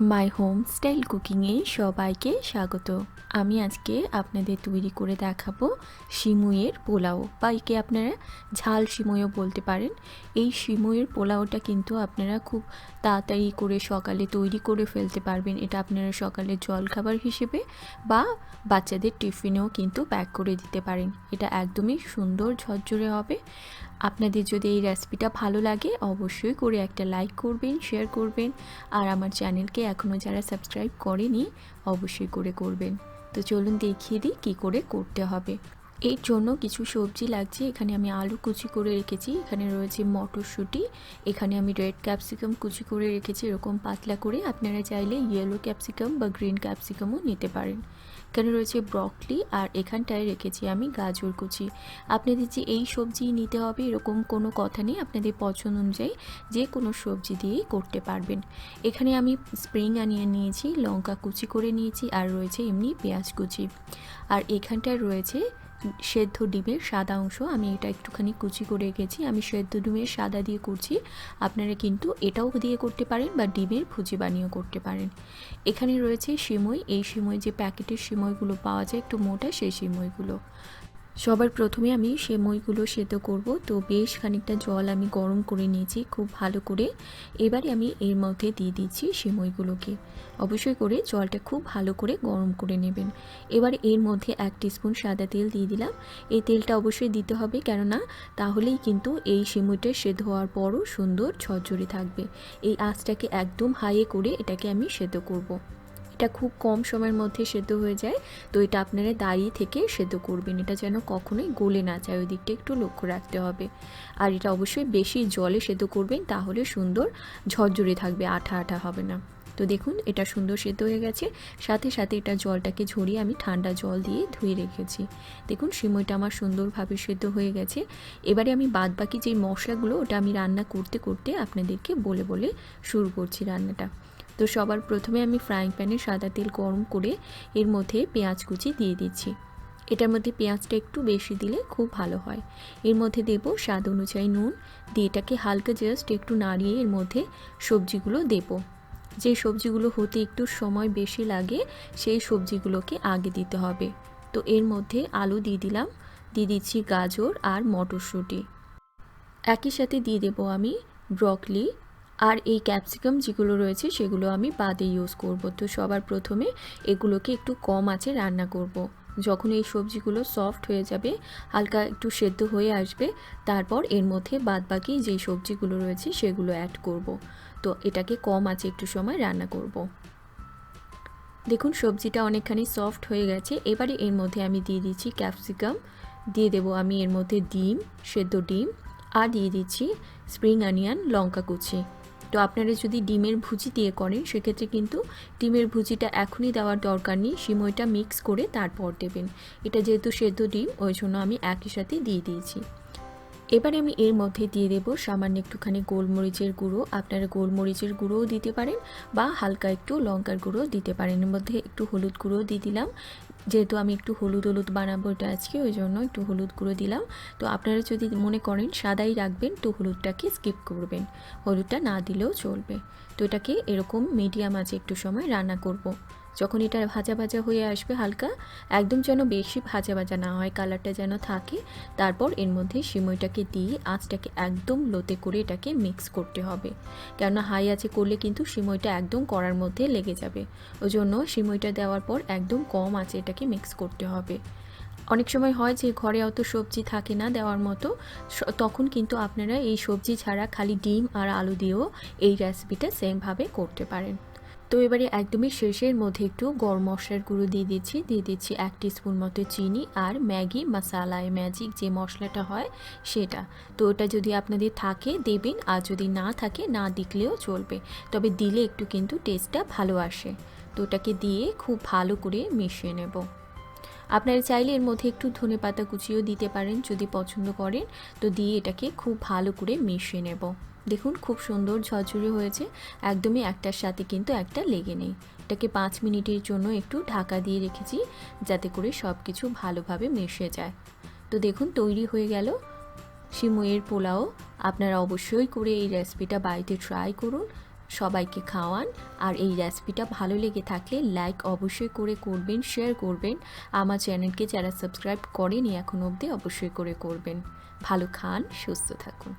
My home style কুকিংয়ে সবাইকে স্বাগত। আমি আজকে আপনাদের তৈরি করে দেখাবো সিমুইয়ের পোলাও বা একে আপনারা ঝাল সিমুইও বলতে পারেন। এই সিমুইয়ের পোলাওটা কিন্তু আপনারা খুব তাড়াতাড়ি করে সকালে তৈরি করে ফেলতে পারবেন। এটা আপনারা সকালে জলখাবার হিসেবে বা বাচ্চাদের টিফিনেও কিন্তু প্যাক করে দিতে পারেন। এটা একদমই সুন্দর ঝরঝরে হবে। আপনাদের যদি এই রেসিপিটা ভালো লাগে, অবশ্যই করে একটা লাইক করবেন শেয়ার করবেন। আর আমার চ্যানেলকে এখনও যারা সাবস্ক্রাইব করেনি, অবশ্যই করে করবেন। তো চলুন দেখিয়ে দিই কী করে করতে হবে। এর জন্য কিছু সবজি লাগছে। এখানে আমি আলু কুচি করে রেখেছি। এখানে রয়েছে মটরশুঁটি। এখানে আমি রেড ক্যাপসিকাম কুচি করে রেখেছি। এরকম পাতলা করে আপনারা চাইলে ইয়েলো ক্যাপসিকাম বা গ্রিন ক্যাপসিকামও নিতে পারেন। এখানে রয়েছে ব্রকলি আর এখানটায় রেখেছি আমি গাজর কুচি। আপনাদের যে এই সবজি নিতে হবে এরকম কোনো কথা নেই। আপনাদের পছন্দ অনুযায়ী যে কোনো সবজি দিয়েই করতে পারবেন। এখানে আমি স্প্রিং আনিয়ে নিয়েছি, লঙ্কা কুচি করে নিয়েছি আর রয়েছে এমনি পেঁয়াজ কুচি। আর এখানটায় রয়েছে সেদ্ধ ডিমের সাদা অংশ, আমি এটা একটুখানি কুচি করে রেখেছি, আমি সেদ্ধ ডিমের সাদা দিয়ে করছি। আপনারা কিন্তু এটাও দিয়ে করতে পারেন বা ডিমের ভুজি বানিয়েও করতে পারেন। এখানে রয়েছে সিমই, এই সিমই যে প্যাকেটের সিমইগুলো পাওয়া যায় একটু মোটা, সেই সিমইগুলো। সবার প্রথমে আমি সেমইগুলো সেদ্ধ করব। তো বেশ খানিকটা জল আমি গরম করে নিয়েছি খুব ভালো করে। এবারে আমি এর মধ্যে দিয়ে দিচ্ছি সেমইগুলোকে অবশ্যই করে জলটা খুব ভালো করে গরম করে নেবেন। এবার এর মধ্যে এক স্পুন সাদা তেল দিয়ে দিলাম। এই তেলটা অবশ্যই দিতে হবে কেননা তাহলেই কিন্তু এই সিমইটা সেদ্ধ হওয়ার পরও সুন্দর ঝরঝরে থাকবে। এই আঁচটাকে একদম হাইয়ে করে এটাকে আমি সেদ্ধ করব। এটা খুব কম সময়ের মধ্যে সেদ্ধ হয়ে যায়। তো এটা আপনারা দাঁড়িয়ে থেকে সেদ্ধ করবেন। এটা যেন কখনোই গলে না যায়। ওই দিকটা একটু লক্ষ্য রাখতে হবে। আর এটা অবশ্যই বেশি জলে সেদ্ধ করবেন, তাহলে সুন্দর ঝরঝরে থাকবে, আঠা আঠা হবে না। তো দেখুন, এটা সুন্দর সেদ্ধ হয়ে গেছে। সাথে সাথে এটা জলটাকে ঝরিয়ে আমি ঠান্ডা জল দিয়ে ধুয়ে রেখেছি। দেখুন, সিমইটা আমার সুন্দরভাবে সেদ্ধ হয়ে গেছে। এবারে আমি বাদ বাকি যে মশলাগুলো, ওটা আমি রান্না করতে করতে আপনাদেরকে বলে বলে শুরু করছি রান্নাটা। তো সবার প্রথমে আমি ফ্রাইং প্যানে সাদা তেল গরম করে এর মধ্যে পেঁয়াজ কুচি দিয়ে দিচ্ছি। এটার মধ্যে পেঁয়াজটা একটু বেশি দিলে খুব ভালো হয়। এর মধ্যে দেব স্বাদ অনুযায়ী নুন, দিয়ে এটাকে হালকা জাস্ট একটু নাড়িয়ে এর মধ্যে সবজিগুলো দেব। যে সবজিগুলো হতে একটু সময় বেশি লাগে, সেই সবজিগুলোকে আগে দিতে হবে। তো এর মধ্যে আলু দিয়ে দিলাম, দিয়ে দিচ্ছি গাজর আর মটরশুঁটি। একই সাথে দিয়ে দেবো আমি ব্রকলি আর এই ক্যাপসিকাম যেগুলো রয়েছে, সেগুলো আমি বাদে ইউজ করব তো সবার প্রথমে এগুলোকে একটু কম আছে রান্না করব। যখন এই সবজিগুলো সফট হয়ে যাবে, হালকা একটু সেদ্ধ হয়ে আসবে, তারপর এর মধ্যে বাদ বাকি যে সবজিগুলো রয়েছে, সেগুলো অ্যাড করব। তো এটাকে কম আছে একটু সময় রান্না করব। দেখুন, সবজিটা অনেকখানি সফট হয়ে গেছে এবারে এর মধ্যে আমি দিয়ে দিচ্ছি ক্যাপসিকাম দিয়ে দেবো আমি এর মধ্যে ডিম, সেদ্ধ ডিম আর দিয়ে দিচ্ছি স্প্রিং অনিয়ন লঙ্কা কুচি তো আপনারা যদি ডিমের ভুজি দিয়ে করেন, সেক্ষেত্রে কিন্তু ডিমের ভুজিটা এখনই দেওয়ার দরকার নেই। সিমইটা মিক্স করে তারপর দেবেন। এটা যেহেতু সেদ্ধ ডিম, ওই জন্য আমি একই সাথে দিয়ে দিয়েছি। এবারে আমি এর মধ্যে দিয়ে দেবো সামান্য একটুখানি গোলমরিচের গুঁড়ো। আপনারা গোলমরিচের গুঁড়োও দিতে পারেন বা হালকা একটু লঙ্কার গুঁড়ো দিতে পারেন। এর মধ্যে একটু হলুদ গুঁড়ো দিয়ে দিলাম। যেহেতু আমি একটু হলুদ হলুদ বানাবো এটা আজকে, ওই জন্য একটু হলুদ গুঁড়ো দিলাম। তো আপনারা যদি মনে করেন সাদাই রাখবেন, তো হলুদটাকে স্কিপ করবেন। হলুদটা না দিলেও চলবে। তো এটাকে এরকম মিডিয়াম আছে একটু সময় রান্না করব। যখন এটা ভাজা ভাজা হয়ে আসবে হালকা, একদম যেন বেশি ভাজা ভাজা না হয়, কালারটা যেন থাকে, তারপর এর মধ্যে সিমইটাকে দিয়ে আঁচটাকে একদম লোতে করে এটাকে মিক্স করতে হবে। কেননা হাই আছে করলে কিন্তু সিমইটা একদম করার মধ্যে লেগে যাবে। ওই জন্য সিমইটা দেওয়ার পর একদম কম আছে এটাকে মিক্স করতে হবে। অনেক সময় হয় যে ঘরে অত সবজি থাকে না দেওয়ার মতো তখন কিন্তু আপনারা এই সবজি ছাড়া খালি ডিম আর আলু দিয়েও এই রেসিপিটা সেমভাবে করতে পারেন। তো এবারে একদমই শেষের মধ্যে একটু গরম মশলার গুঁড়ো দিয়ে দিচ্ছি। দিয়ে দিচ্ছি এক স্পুন মতো চিনি আর ম্যাগি মশালায় ম্যাজিক যে মশলাটা হয় সেটা। তো ওটা যদি আপনাদের থাকে দেবেন, আর যদি না থাকে না দিকলেও চলবে। তবে দিলে একটু কিন্তু টেস্টটা ভালো আসে। তো ওটাকে দিয়ে খুব ভালো করে মিশিয়ে নেব। আপনারা চাইলে এর মধ্যে একটু ধনে পাতা কুচিও দিতে পারেন যদি পছন্দ করেন। তো দিয়ে এটাকে খুব ভালো করে মিশিয়ে নেব। দেখুন, খুব সুন্দর ঝরঝরে হয়েছে। একদমই একটার সাথে কিন্তু একটা লেগে নেই। এটাকে পাঁচ মিনিটের জন্য একটু ঢাকা দিয়ে রেখেছি, যাতে করে সব কিছু ভালোভাবে মিশে যায়। তো দেখুন, তৈরি হয়ে গেল সিমইয়ের পোলাও। আপনারা অবশ্যই করে এই রেসিপিটা বাড়িতে ট্রাই করুন, সবাইকে খাওয়ান। আর এই রেসিপিটা ভালো লেগে থাকলে লাইক অবশ্যই করে করবেন, শেয়ার করবেন। আমার চ্যানেলকে যারা সাবস্ক্রাইব করেনি এখন অবধি, অবশ্যই করে করবেন। ভালো খান, সুস্থ থাকুন।